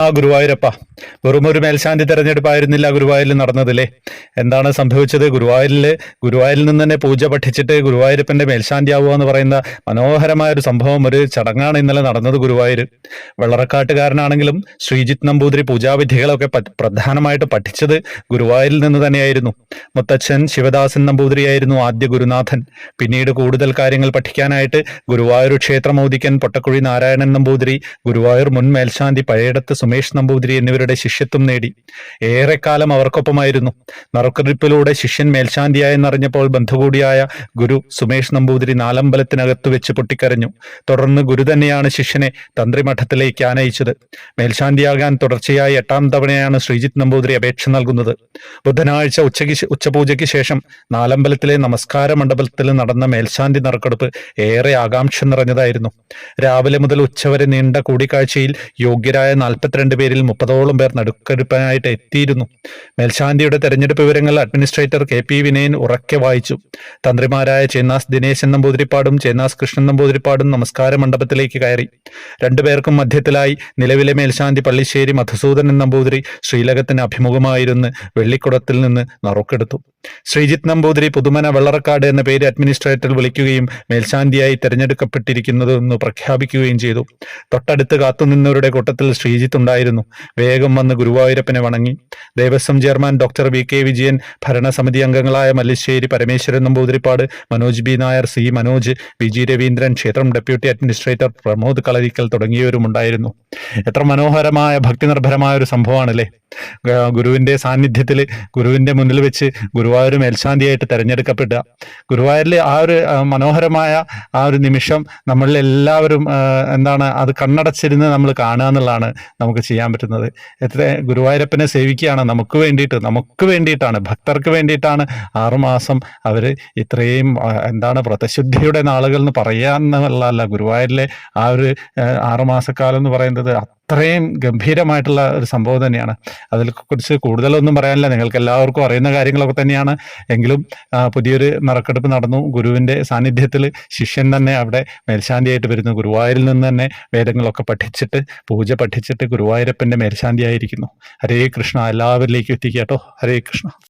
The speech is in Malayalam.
ആ ഗുരുവായൂരപ്പ. വെറും ഒരു മേൽശാന്തി തെരഞ്ഞെടുപ്പായിരുന്നില്ല ഗുരുവായൂരിൽ നടന്നതില്ലേ എന്താണ് സംഭവിച്ചത്? ഗുരുവായൂരിൽ ഗുരുവായൂരിൽ നിന്ന് തന്നെ പൂജ പഠിച്ചിട്ട് ഗുരുവായൂരപ്പന്റെ മേൽശാന്തി ആവുക എന്ന് പറയുന്ന മനോഹരമായ ഒരു സംഭവം ഒരു ചടങ്ങാണ് ഇന്നലെ നടന്നത് ഗുരുവായൂർ വെള്ളറക്കാട്ടുകാരനാണെങ്കിലും ശ്രീജിത്ത് നമ്പൂതിരി പൂജാവിധികളൊക്കെ പ്രധാനമായിട്ട് പഠിച്ചത് ഗുരുവായൂരിൽ നിന്ന് തന്നെയായിരുന്നു. മുത്തച്ഛൻ ശിവദാസൻ നമ്പൂതിരിയായിരുന്നു ആദ്യ ഗുരുനാഥൻ. പിന്നീട് കൂടുതൽ കാര്യങ്ങൾ പഠിക്കാനായിട്ട് ഗുരുവായൂർ ക്ഷേത്രമോദിക്കൻ പൊട്ടക്കുഴി നാരായണൻ നമ്പൂതിരി ഗുരുവായൂർ മുൻ മേൽശാന്തി പഴയടത്ത് സുമേഷ് നമ്പൂതിരി എന്നിവരുടെ ശിഷ്യത്വം നേടി. ഏറെക്കാലം അവർക്കൊപ്പമായിരുന്നു. നറുക്കെടുപ്പിലൂടെ ശിഷ്യൻ മേൽശാന്തിയായെന്നറിഞ്ഞപ്പോൾ ബന്ധുകൂടിയായ ഗുരു സുമേഷ് നമ്പൂതിരി നാലമ്പലത്തിനകത്ത് വെച്ച് പൊട്ടിക്കരഞ്ഞു. തുടർന്ന് ഗുരു തന്നെയാണ് ശിഷ്യനെ തന്ത്രിമഠത്തിലേക്ക് ആനയിച്ചത്. മേൽശാന്തിയാകാൻ തുടർച്ചയായി എട്ടാം തവണയാണ് ശ്രീജിത്ത് നമ്പൂതിരി അപേക്ഷ നൽകുന്നത്. ബുധനാഴ്ച ഉച്ചയ്ക്ക് ഉച്ചപൂജയ്ക്ക് ശേഷം നാലമ്പലത്തിലെ നമസ്കാര മണ്ഡപത്തിൽ നടന്ന മേൽശാന്തി നറുക്കെടുപ്പ് ഏറെ ആകാംക്ഷ നിറഞ്ഞതായിരുന്നു. രാവിലെ മുതൽ ഉച്ചവരെ നീണ്ട കൂടിക്കാഴ്ചയിൽ യോഗ്യരായ നാൽപ്പത്തിരണ്ട് പേരിൽ മുപ്പതോളം പേർ നടുക്കെടുപ്പാനായിട്ട് എത്തിയിരുന്നു. മേൽശാന്തിയുടെ തെരഞ്ഞെടുപ്പ് വിവരങ്ങൾ അഡ്മിനിസ്ട്രേറ്റർ കെ പി വിനയൻ ഉറക്കെ വായിച്ചു. തന്ത്രിമാരായ ചേന്നാസ് ദിനേശൻ നമ്പൂതിരിപ്പാടും ചേന്നാസ് കൃഷ്ണൻ നമ്പൂതിരിപ്പാടും നമസ്കാര മണ്ഡപത്തിലേക്ക് കയറി. രണ്ടുപേർക്കും മധ്യത്തിലായി നിലവിലെ മേൽശാന്തി പള്ളിശ്ശേരി മധുസൂദനൻ നമ്പൂതിരി ശ്രീലകത്തിന് അഭിമുഖമായിരുന്ന് വെള്ളിക്കുടത്തിൽ നിന്ന് നറുക്കെടുത്തു. ശ്രീജിത്ത് നമ്പൂതിരി പുതുമന വെള്ളറക്കാട് എന്ന പേര് അഡ്മിനിസ്ട്രേറ്റർ വിളിക്കുകയും മേൽശാന്തിയായി തെരഞ്ഞെടുക്കപ്പെട്ടിരിക്കുന്നതെന്ന് പ്രഖ്യാപിക്കുകയും ചെയ്തു. തൊട്ടടുത്ത് കാത്തുനിന്നവരുടെ കൂട്ടത്തിൽ ശ്രീജിത്ത് ഉണ്ടായിരുന്നു. വേഗം വന്ന് ഗുരുവായൂരപ്പനെ വണങ്ങി. Devaswom chairman doctor V K Vijayan ഭരണസമിതി അംഗങ്ങളായ Mallisseri Parameswaran Namboodiripad Manoj B Nair C Manoj V G Raveendran ക്ഷേത്രം ഡെപ്യൂട്ടി അഡ്മിനിസ്ട്രേറ്റർ പ്രമോദ് കളരിക്കൽ തുടങ്ങിയവരും ഉണ്ടായിരുന്നു എത്ര മനോഹരമായ ഭക്തി നിർഭരമായ ഒരു സംഭവമാണല്ലേ ഗുരുവിന്റെ സാന്നിധ്യത്തിൽ ഗുരുവിന്റെ മുന്നിൽ വെച്ച് ഗുരുവായൂർ മേൽശാന്തിയായിട്ട് തിരഞ്ഞെടുക്കപ്പെടുക. ഗുരുവായൂരിലെ ആ ഒരു മനോഹരമായ ആ ഒരു നിമിഷം നമ്മളിൽ എല്ലാവരും എന്താണ് അത് കണ്ണടച്ചിരുന്ന് നമ്മൾ കാണുക എന്നുള്ളതാണ് നമുക്ക് ചെയ്യാൻ പറ്റുന്നത്. എത്ര ഗുരുവായൂരപ്പനെ സേവിക്കുകയാണ് നമുക്ക് വേണ്ടിയിട്ട് നമുക്ക് വേണ്ടിയിട്ടാണ് ഭക്തർക്ക് വേണ്ടിയിട്ടാണ് ആറുമാസം അവർ ഇത്രയും എന്താണ് വ്രതശുദ്ധിയുടെ നാളുകൾ എന്ന് പറയാന്നുള്ളതല്ല ഗുരുവായൂരിലെ ആ ഒരു ആറുമാസക്കാലം എന്ന് പറയുന്നത് അത്രയും ഗംഭീരമായിട്ടുള്ള ഒരു സംഭവം തന്നെയാണ്. അതിൽ കുറിച്ച് കൂടുതലൊന്നും പറയാനില്ല. നിങ്ങൾക്ക് എല്ലാവർക്കും അറിയുന്ന കാര്യങ്ങളൊക്കെ തന്നെയാണ്. എങ്കിലും പുതിയൊരു നറുക്കെടുപ്പ് നടന്നു. ഗുരുവിന്റെ സാന്നിധ്യത്തിൽ ശിഷ്യൻ തന്നെ അവിടെ മേൽശാന്തിയായിട്ട് വരുന്നു. ഗുരുവായൂരിൽ നിന്ന് തന്നെ വേദങ്ങളൊക്കെ പഠിച്ചിട്ട് പൂജ പഠിച്ചിട്ട് ഗുരുവായൂരപ്പന്റെ മേൽശാന്തിയായിരിക്കുന്നു. ഹരേ കൃഷ്ണ. എല്ലാവരിലേക്കും എത്തിക്കുക കേട്ടോ. ഹരേ കൃഷ്ണ.